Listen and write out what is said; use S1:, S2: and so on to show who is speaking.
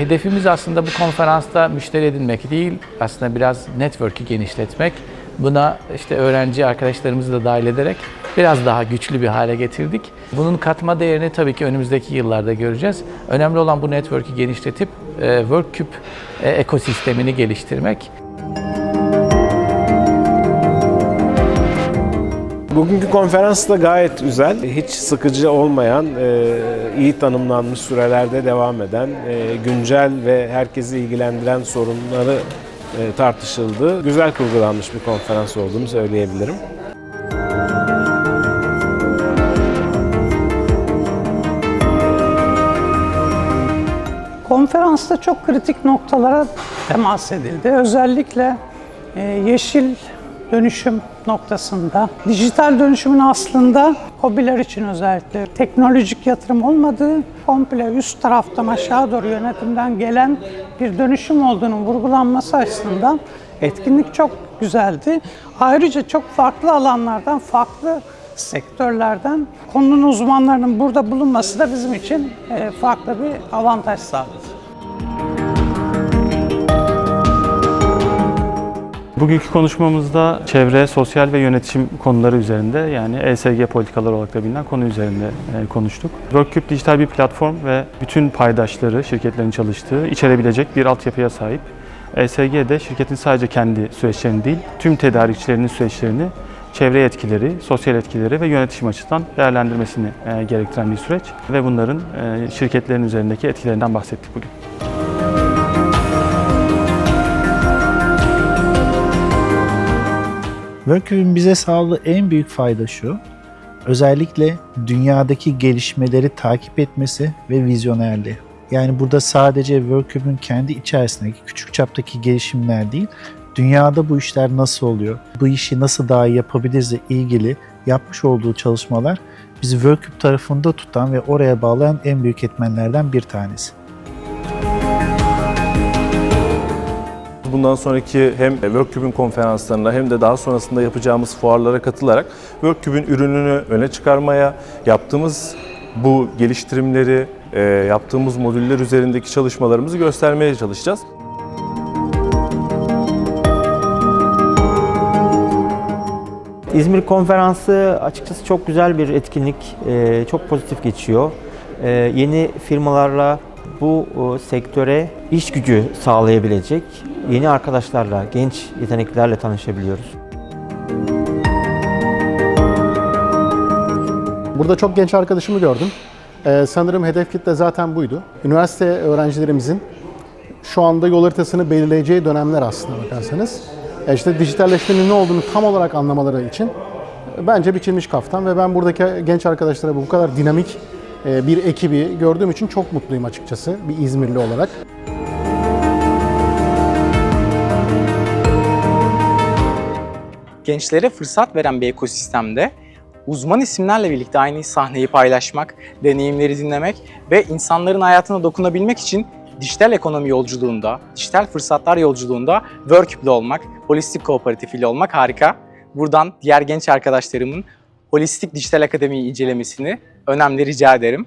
S1: Hedefimiz aslında bu konferansta müşteri edinmek değil, aslında biraz network'ü genişletmek. Buna işte öğrenci arkadaşlarımızı da dahil ederek biraz daha güçlü bir hale getirdik. Bunun katma değerini tabii ki önümüzdeki yıllarda göreceğiz. Önemli olan bu network'ü genişletip e, WorkCube e, ekosistemini geliştirmek.
S2: Bugünkü konferans da gayet güzel. Hiç sıkıcı olmayan, e, iyi tanımlanmış sürelerde devam eden, e, güncel ve herkesi ilgilendiren sorunları e, tartışıldı. Güzel kurgulanmış bir konferans olduğunu söyleyebilirim.
S3: Konferansta çok kritik noktalara temas edildi. Özellikle yeşil dönüşüm noktasında, dijital dönüşümün aslında hobiler için özellikle teknolojik yatırım olmadığı, komple üst taraftan aşağı doğru yönetimden gelen bir dönüşüm olduğunun vurgulanması açısından etkinlik çok güzeldi. Ayrıca çok farklı alanlardan, farklı sektörlerden konunun uzmanlarının burada bulunması da bizim için e, farklı bir avantaj sağladı.
S4: Bugünkü konuşmamızda çevre, sosyal ve yönetim konuları üzerinde yani ESG politikaları olarak da bilinen konu üzerinde e, konuştuk. WorkCube dijital bir platform ve bütün paydaşları, şirketlerin çalıştığı içerebilecek bir altyapıya sahip. ESG de şirketin sadece kendi süreçlerini değil, tüm tedarikçilerinin süreçlerini çevre etkileri, sosyal etkileri ve yönetim açısından değerlendirmesini e, gerektiren bir süreç ve bunların e, şirketlerin üzerindeki etkilerinden bahsettik bugün.
S5: WorkCube'ün bize sağladığı en büyük fayda şu. Özellikle dünyadaki gelişmeleri takip etmesi ve vizyonerliği. Yani burada sadece WorkCube'ün kendi içerisindeki küçük çaptaki gelişimler değil, dünyada bu işler nasıl oluyor, bu işi nasıl daha iyi yapabiliriz ilgili yapmış olduğu çalışmalar bizi WorkCube tarafında tutan ve oraya bağlayan en büyük etmenlerden bir tanesi.
S6: Bundan sonraki hem WorkCube'ün konferanslarına hem de daha sonrasında yapacağımız fuarlara katılarak WorkCube'ün ürününü öne çıkarmaya, yaptığımız bu geliştirimleri, e, yaptığımız modüller üzerindeki çalışmalarımızı göstermeye çalışacağız.
S7: İzmir Konferansı açıkçası çok güzel bir etkinlik, e, çok pozitif geçiyor. E, Yeni firmalarla bu sektöre iş gücü sağlayabilecek yeni arkadaşlarla, genç yeteneklerle tanışabiliyoruz.
S8: Burada çok genç arkadaşımı gördüm. Ee, sanırım hedef kitle zaten buydu. Üniversite öğrencilerimizin şu anda yol haritasını belirleyeceği dönemler aslında bakarsanız. E işte dijitalleşmenin ne olduğunu tam olarak anlamaları için bence biçilmiş kaftan ve ben buradaki genç arkadaşlara bu kadar dinamik e, bir ekibi gördüğüm için çok mutluyum açıkçası bir İzmirli olarak.
S9: Gençlere fırsat veren bir ekosistemde uzman isimlerle birlikte aynı sahneyi paylaşmak, deneyimleri dinlemek ve insanların hayatına dokunabilmek için dijital ekonomi yolculuğunda, dijital fırsatlar yolculuğunda WorkCube'le olmak, Holistik Kooperatif ile olmak harika. Buradan diğer genç arkadaşlarımın Holistik Dijital Akademi'yi incelemesini önemli rica ederim.